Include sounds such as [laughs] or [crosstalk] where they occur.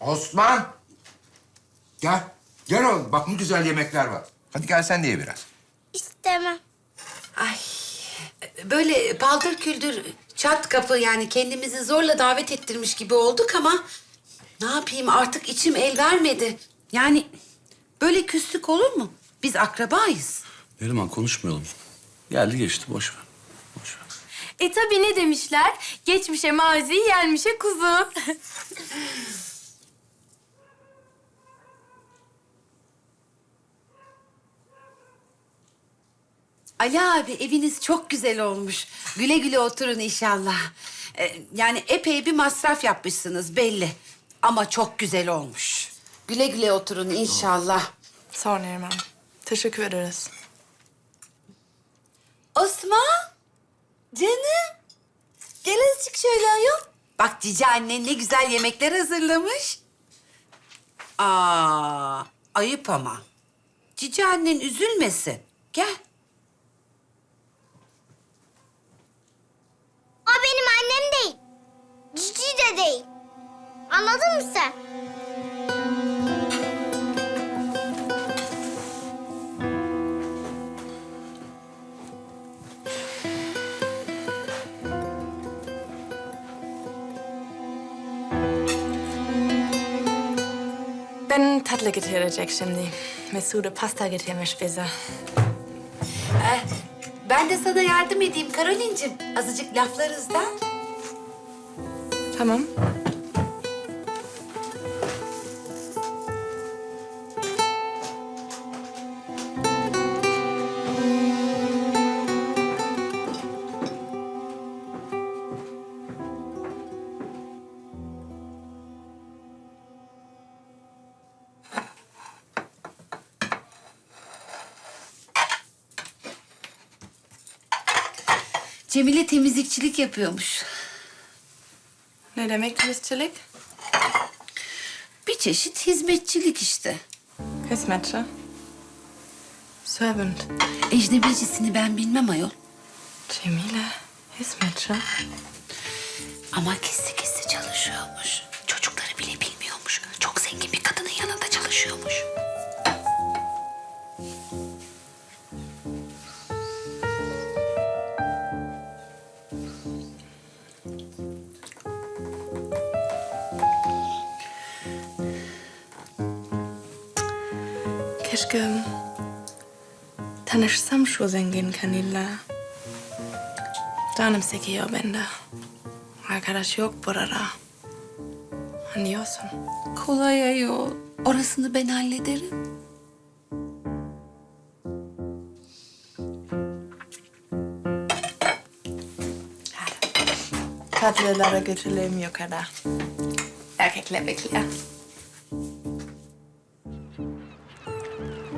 Osman. Gel. Gel oğlum. Bak ne güzel yemekler var. Hadi gel sen de ye biraz. İstemem. Ay böyle paldır küldür çat kapı yani kendimizi zorla davet ettirmiş gibi olduk ama ne yapayım artık içim el vermedi. Yani böyle küslük olur mu? Biz akrabayız. Neriman konuşmayalım. Geldi geçti boş ver. Boş ver. E tabii ne demişler? Geçmişe mazi, yenmişe kuzu. [laughs] Ali abi eviniz çok güzel olmuş. Güle güle oturun inşallah. Ee, yani epey bir masraf yapmışsınız belli. Ama çok güzel olmuş. Güle güle oturun inşallah. Sağ ol Neriman. Teşekkür ederiz. Osman. Canım. Gel azıcık şöyle ayol. Bak cici annen ne güzel yemekler hazırlamış. Aa, ayıp ama. Cici annen üzülmesin. Gel. Anladın mı sen? Ben tatlı getirecek şimdi. Mesude pasta getirmiş bize. Ee, ben de sana yardım edeyim Karolin'cim. Azıcık laflarız da. Tamam. Cemile temizlikçilik yapıyormuş. Ne demek temizçilik? Bir çeşit hizmetçilik işte. Hizmetçi. Servant. Ecnebicisini ben bilmem ayol. Cemile. Hizmetçi. Ama gizli gizli çalışıyormuş. Keşke tanışsam şu zengin kanıyla. Canım sekiyor bende. Arkadaş yok burada. Anlıyorsun. Kolay ayol. Orasını ben hallederim. Tatlılara götürelim yukarıda. Erkekler bekliyor.